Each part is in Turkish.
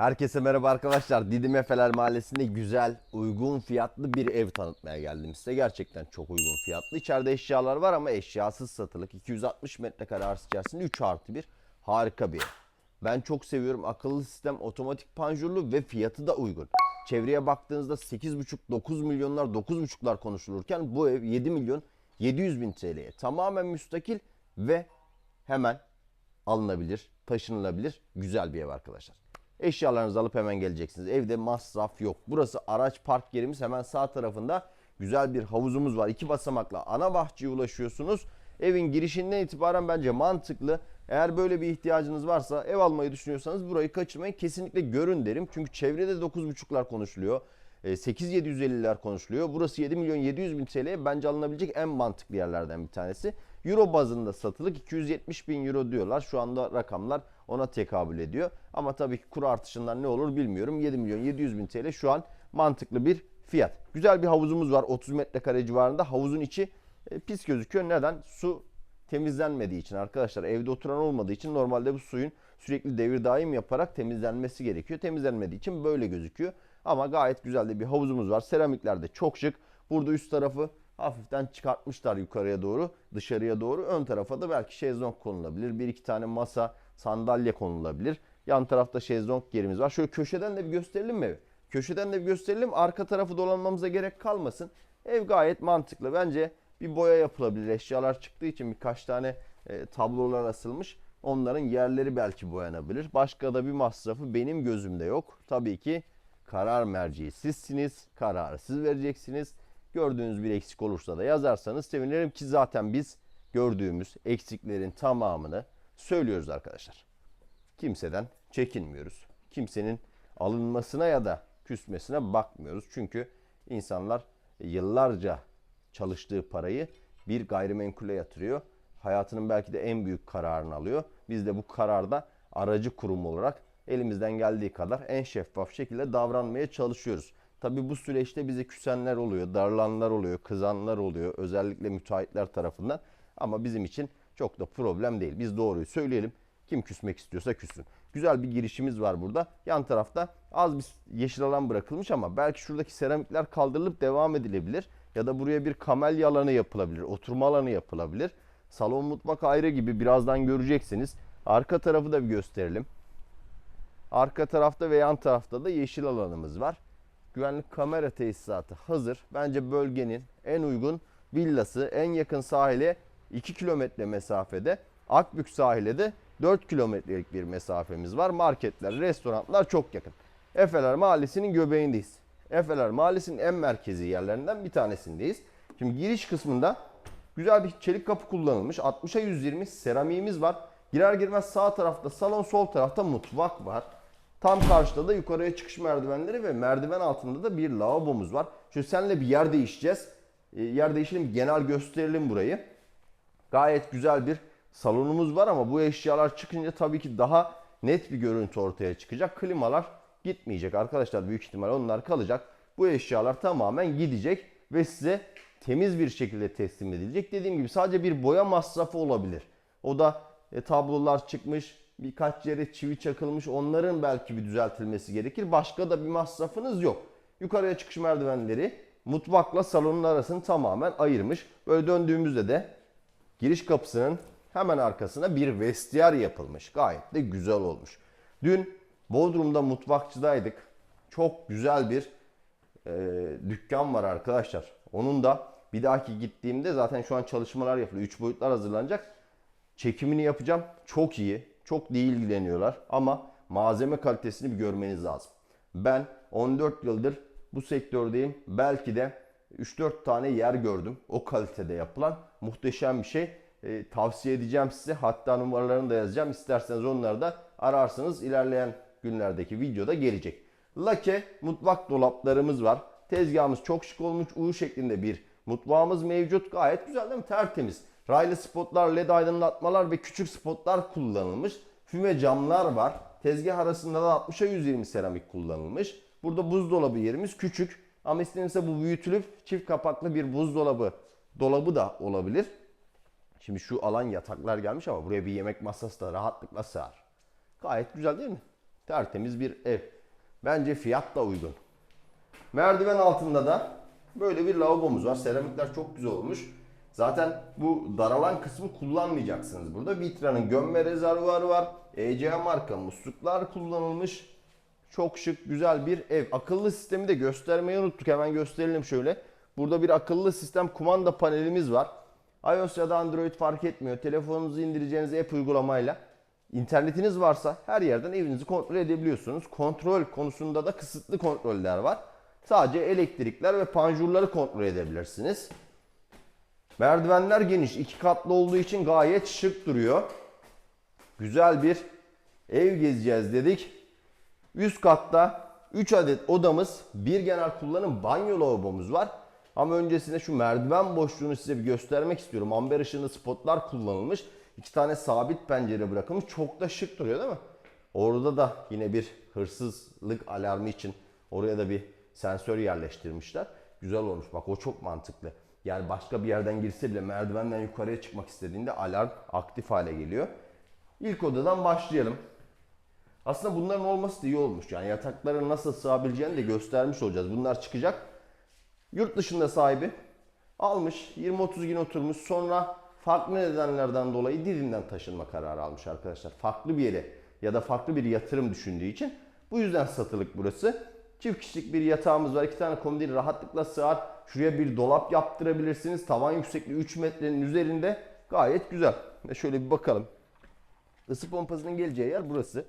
Herkese merhaba arkadaşlar. Didim Efeler Mahallesi'nde güzel, uygun fiyatlı bir ev tanıtmaya geldim size. Gerçekten çok uygun fiyatlı. İçeride eşyalar var ama eşyasız satılık. 260 metrekare arsa içerisinde 3 artı 1. Harika bir ev. Ben çok seviyorum. Akıllı sistem, otomatik panjurlu ve fiyatı da uygun. Çevreye baktığınızda 8,5-9 milyonlar, 9,5'lar konuşulurken bu ev 7 milyon 700 bin TL'ye tamamen müstakil ve hemen alınabilir, taşınılabilir güzel bir ev arkadaşlar. Eşyalarınızı alıp hemen geleceksiniz. Evde masraf yok. Burası araç park yerimiz. Hemen sağ tarafında güzel bir havuzumuz var. İki basamakla ana bahçeye ulaşıyorsunuz. Evin girişinden itibaren bence mantıklı. Eğer böyle bir ihtiyacınız varsa ev almayı düşünüyorsanız burayı kaçırmayın. Kesinlikle görün derim. Çünkü çevrede 9.5'lar konuşuluyor. E, 8750'ler konuşuluyor. Burası 7 milyon 700 bin TL'ye bence alınabilecek en mantıklı yerlerden bir tanesi. Euro bazında satılık 270 bin euro diyorlar. Şu anda rakamlar ona tekabül ediyor. Ama tabii ki kur artışından ne olur bilmiyorum. 7 milyon 700 bin TL şu an mantıklı bir fiyat. Güzel bir havuzumuz var 30 metrekare civarında. Havuzun içi e, pis gözüküyor. Neden? Su temizlenmediği için arkadaşlar evde oturan olmadığı için normalde bu suyun sürekli devir daim yaparak temizlenmesi gerekiyor. Temizlenmediği için böyle gözüküyor. Ama gayet güzel de bir havuzumuz var. Seramikler de çok şık. Burada üst tarafı hafiften çıkartmışlar yukarıya doğru, dışarıya doğru. Ön tarafa da belki şezlong konulabilir. Bir iki tane masa, sandalye konulabilir. Yan tarafta şezlong yerimiz var. Şöyle köşeden de bir gösterelim mi? Köşeden de bir gösterelim. Arka tarafı dolanmamıza gerek kalmasın. Ev gayet mantıklı. Bence bir boya yapılabilir. Eşyalar çıktığı için birkaç tane e, tablolar asılmış. Onların yerleri belki boyanabilir. Başka da bir masrafı benim gözümde yok. Tabii ki karar merciği sizsiniz. Kararı siz vereceksiniz. Gördüğünüz bir eksik olursa da yazarsanız sevinirim ki zaten biz gördüğümüz eksiklerin tamamını söylüyoruz arkadaşlar. Kimseden çekinmiyoruz. Kimsenin alınmasına ya da küsmesine bakmıyoruz. Çünkü insanlar yıllarca çalıştığı parayı bir gayrimenkule yatırıyor. Hayatının belki de en büyük kararını alıyor. Biz de bu kararda aracı kurum olarak elimizden geldiği kadar en şeffaf şekilde davranmaya çalışıyoruz. Tabi bu süreçte bizi küsenler oluyor, darlanlar oluyor, kızanlar oluyor. Özellikle müteahhitler tarafından. Ama bizim için çok da problem değil. Biz doğruyu söyleyelim. Kim küsmek istiyorsa küssün. Güzel bir girişimiz var burada. Yan tarafta az bir yeşil alan bırakılmış ama belki şuradaki seramikler kaldırılıp devam edilebilir. Ya da buraya bir kamelya alanı yapılabilir, oturma alanı yapılabilir. Salon mutfak ayrı gibi birazdan göreceksiniz. Arka tarafı da bir gösterelim. Arka tarafta ve yan tarafta da yeşil alanımız var. Güvenlik kamera tesisatı hazır. Bence bölgenin en uygun villası en yakın sahile 2 kilometre mesafede. Akbük sahile de 4 kilometrelik bir mesafemiz var. Marketler, restoranlar çok yakın. Efeler Mahallesi'nin göbeğindeyiz. Efeler Mahallesi'nin en merkezi yerlerinden bir tanesindeyiz. Şimdi giriş kısmında güzel bir çelik kapı kullanılmış. 60'a 120 seramiğimiz var. Girer girmez sağ tarafta salon, sol tarafta mutfak var. Tam karşıda da yukarıya çıkış merdivenleri ve merdiven altında da bir lavabomuz var. Şimdi seninle bir yer değişeceğiz. E, yer değişelim, genel gösterelim burayı. Gayet güzel bir salonumuz var ama bu eşyalar çıkınca tabii ki daha net bir görüntü ortaya çıkacak. Klimalar gitmeyecek arkadaşlar büyük ihtimal onlar kalacak. Bu eşyalar tamamen gidecek ve size temiz bir şekilde teslim edilecek. Dediğim gibi sadece bir boya masrafı olabilir. O da e, tablolar çıkmış, birkaç yere çivi çakılmış. Onların belki bir düzeltilmesi gerekir. Başka da bir masrafınız yok. Yukarıya çıkış merdivenleri mutfakla salonun arasını tamamen ayırmış. Böyle döndüğümüzde de giriş kapısının hemen arkasına bir vestiyer yapılmış. Gayet de güzel olmuş. Dün Bodrum'da mutfakçıdaydık. Çok güzel bir e, dükkan var arkadaşlar. Onun da bir dahaki gittiğimde zaten şu an çalışmalar yapılıyor. 3 boyutlar hazırlanacak. Çekimini yapacağım. Çok iyi. Çok iyi ilgileniyorlar. Ama malzeme kalitesini bir görmeniz lazım. Ben 14 yıldır bu sektördeyim. Belki de 3-4 tane yer gördüm. O kalitede yapılan muhteşem bir şey. E, tavsiye edeceğim size. Hatta numaralarını da yazacağım. İsterseniz onları da ararsınız. İlerleyen günlerdeki videoda gelecek. Lake mutfak dolaplarımız var. Tezgahımız çok şık olmuş. U şeklinde bir mutfağımız mevcut. Gayet güzel değil mi? Tertemiz. Raylı spotlar, led aydınlatmalar ve küçük spotlar kullanılmış. Füme camlar var. Tezgah arasında da 60'a 120 seramik kullanılmış. Burada buzdolabı yerimiz küçük. Ama istenirse bu büyütülüp çift kapaklı bir buzdolabı dolabı da olabilir. Şimdi şu alan yataklar gelmiş ama buraya bir yemek masası da rahatlıkla sığar. Gayet güzel değil mi? Tertemiz bir ev. Bence fiyat da uygun. Merdiven altında da böyle bir lavabomuz var. Seramikler çok güzel olmuş. Zaten bu daralan kısmı kullanmayacaksınız burada. Vitra'nın gömme rezervuarı var. ECA marka musluklar kullanılmış. Çok şık, güzel bir ev. Akıllı sistemi de göstermeyi unuttuk. Hemen gösterelim şöyle. Burada bir akıllı sistem kumanda panelimiz var. iOS ya da Android fark etmiyor. Telefonunuzu indireceğiniz app uygulamayla internetiniz varsa her yerden evinizi kontrol edebiliyorsunuz. Kontrol konusunda da kısıtlı kontroller var. Sadece elektrikler ve panjurları kontrol edebilirsiniz. Merdivenler geniş. iki katlı olduğu için gayet şık duruyor. Güzel bir ev gezeceğiz dedik. Üst katta 3 adet odamız, bir genel kullanım banyo lavabomuz var. Ama öncesinde şu merdiven boşluğunu size bir göstermek istiyorum. Amber ışığında spotlar kullanılmış. İki tane sabit pencere bırakılmış. Çok da şık duruyor değil mi? Orada da yine bir hırsızlık alarmı için oraya da bir sensör yerleştirmişler. Güzel olmuş. Bak o çok mantıklı. Yani başka bir yerden girse bile merdivenden yukarıya çıkmak istediğinde alarm aktif hale geliyor. İlk odadan başlayalım. Aslında bunların olması da iyi olmuş. Yani yatakların nasıl sığabileceğini de göstermiş olacağız. Bunlar çıkacak. Yurt dışında sahibi almış 20-30 gün oturmuş sonra farklı nedenlerden dolayı Didim'den taşınma kararı almış arkadaşlar. Farklı bir yere ya da farklı bir yatırım düşündüğü için bu yüzden satılık burası. Çift kişilik bir yatağımız var. iki tane komodin rahatlıkla sığar. Şuraya bir dolap yaptırabilirsiniz. Tavan yüksekliği 3 metrenin üzerinde. Gayet güzel. Şöyle bir bakalım. Isı pompasının geleceği yer burası.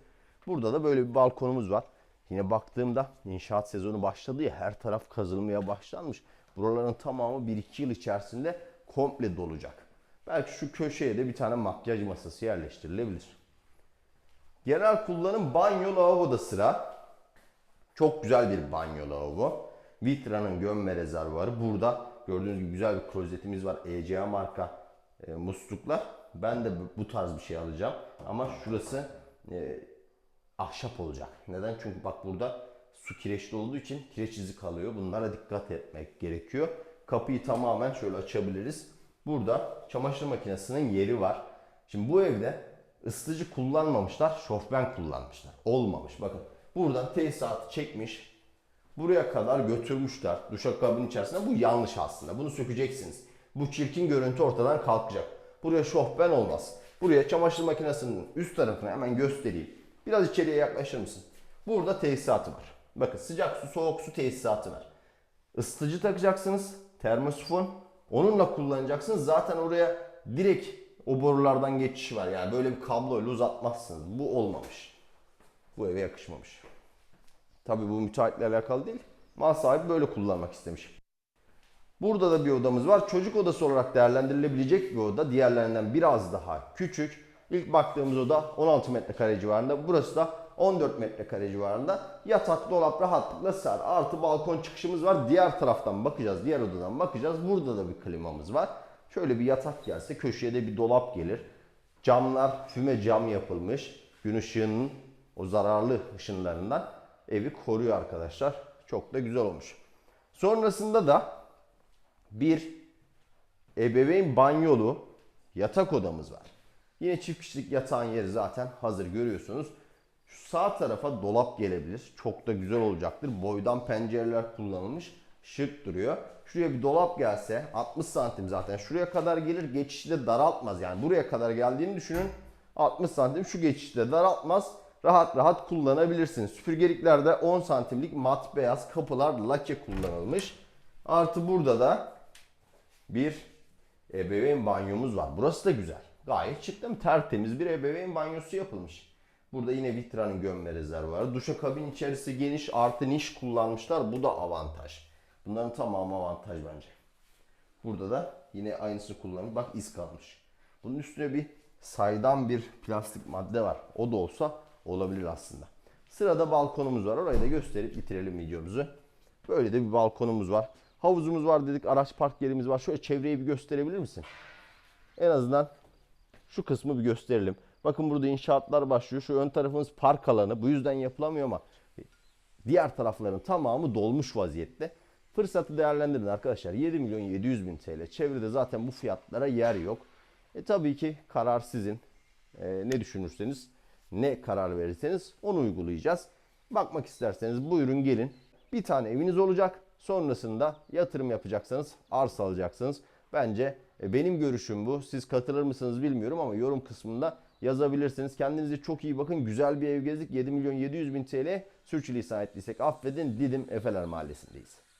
Burada da böyle bir balkonumuz var. Yine baktığımda inşaat sezonu başladı ya her taraf kazılmaya başlanmış. Buraların tamamı 1-2 yıl içerisinde komple dolacak. Belki şu köşeye de bir tane makyaj masası yerleştirilebilir. Genel kullanım banyo lavaboda sıra. Çok güzel bir banyo lavabo. Vitra'nın gömme rezervuarı. Burada gördüğünüz gibi güzel bir klozetimiz var. ECA marka e, musluklar. Ben de bu- tarz bir şey alacağım. Ama şurası e, ahşap olacak. Neden? Çünkü bak burada su kireçli olduğu için kireç izi kalıyor. Bunlara dikkat etmek gerekiyor. Kapıyı tamamen şöyle açabiliriz. Burada çamaşır makinesinin yeri var. Şimdi bu evde ısıtıcı kullanmamışlar, şofben kullanmışlar. Olmamış. Bakın buradan tesisatı çekmiş. Buraya kadar götürmüşler duşakabinin içerisinde. Bu yanlış aslında. Bunu sökeceksiniz. Bu çirkin görüntü ortadan kalkacak. Buraya şofben olmaz. Buraya çamaşır makinesinin üst tarafını hemen göstereyim. Biraz içeriye yaklaşır mısın? Burada tesisatı var. Bakın sıcak su, soğuk su tesisatı var. Isıtıcı takacaksınız. Termosifon. Onunla kullanacaksınız. Zaten oraya direkt o borulardan geçiş var. Yani böyle bir kabloyla uzatmazsınız. Bu olmamış. Bu eve yakışmamış. Tabii bu müteahhitle alakalı değil. Mal sahibi böyle kullanmak istemiş. Burada da bir odamız var. Çocuk odası olarak değerlendirilebilecek bir oda. Diğerlerinden biraz daha küçük. İlk baktığımız oda 16 metrekare civarında. Burası da 14 metrekare civarında. Yatak, dolap rahatlıkla sığar. Artı balkon çıkışımız var. Diğer taraftan bakacağız. Diğer odadan bakacağız. Burada da bir klimamız var. Şöyle bir yatak gelse köşeye de bir dolap gelir. Camlar füme cam yapılmış. Gün ışığının o zararlı ışınlarından evi koruyor arkadaşlar. Çok da güzel olmuş. Sonrasında da bir ebeveyn banyolu yatak odamız var. Yine çift kişilik yatağın yeri zaten hazır görüyorsunuz. Şu sağ tarafa dolap gelebilir. Çok da güzel olacaktır. Boydan pencereler kullanılmış. Şık duruyor. Şuraya bir dolap gelse 60 santim zaten. Şuraya kadar gelir geçişi de daraltmaz. Yani buraya kadar geldiğini düşünün. 60 santim şu geçişi de daraltmaz. Rahat rahat kullanabilirsiniz. Süpürgeliklerde 10 santimlik mat beyaz kapılar lake kullanılmış. Artı burada da bir ebeveyn banyomuz var. Burası da güzel. Gayet şık değil mi? Tertemiz bir ebeveyn banyosu yapılmış. Burada yine Vitra'nın gömme rezervuarı. Duşakabin içerisi geniş artı niş kullanmışlar. Bu da avantaj. Bunların tamamı avantaj bence. Burada da yine aynısını kullanmış. Bak iz kalmış. Bunun üstüne bir saydam bir plastik madde var. O da olsa olabilir aslında. Sırada balkonumuz var. Orayı da gösterip bitirelim videomuzu. Böyle de bir balkonumuz var. Havuzumuz var dedik. Araç park yerimiz var. Şöyle çevreyi bir gösterebilir misin? En azından şu kısmı bir gösterelim. Bakın burada inşaatlar başlıyor. Şu ön tarafımız park alanı. Bu yüzden yapılamıyor ama diğer tarafların tamamı dolmuş vaziyette. Fırsatı değerlendirin arkadaşlar. 7 milyon 700 bin TL. Çevrede zaten bu fiyatlara yer yok. E tabii ki karar sizin. E, ne düşünürseniz ne karar verirseniz onu uygulayacağız. Bakmak isterseniz buyurun gelin. Bir tane eviniz olacak. Sonrasında yatırım yapacaksanız, arsa alacaksınız. Bence benim görüşüm bu. Siz katılır mısınız bilmiyorum ama yorum kısmında yazabilirsiniz. Kendinize çok iyi bakın. Güzel bir ev gezdik. 7 milyon 700 bin TL. Sürçülisan ettiysek affedin. Didim Efeler Mahallesi'ndeyiz.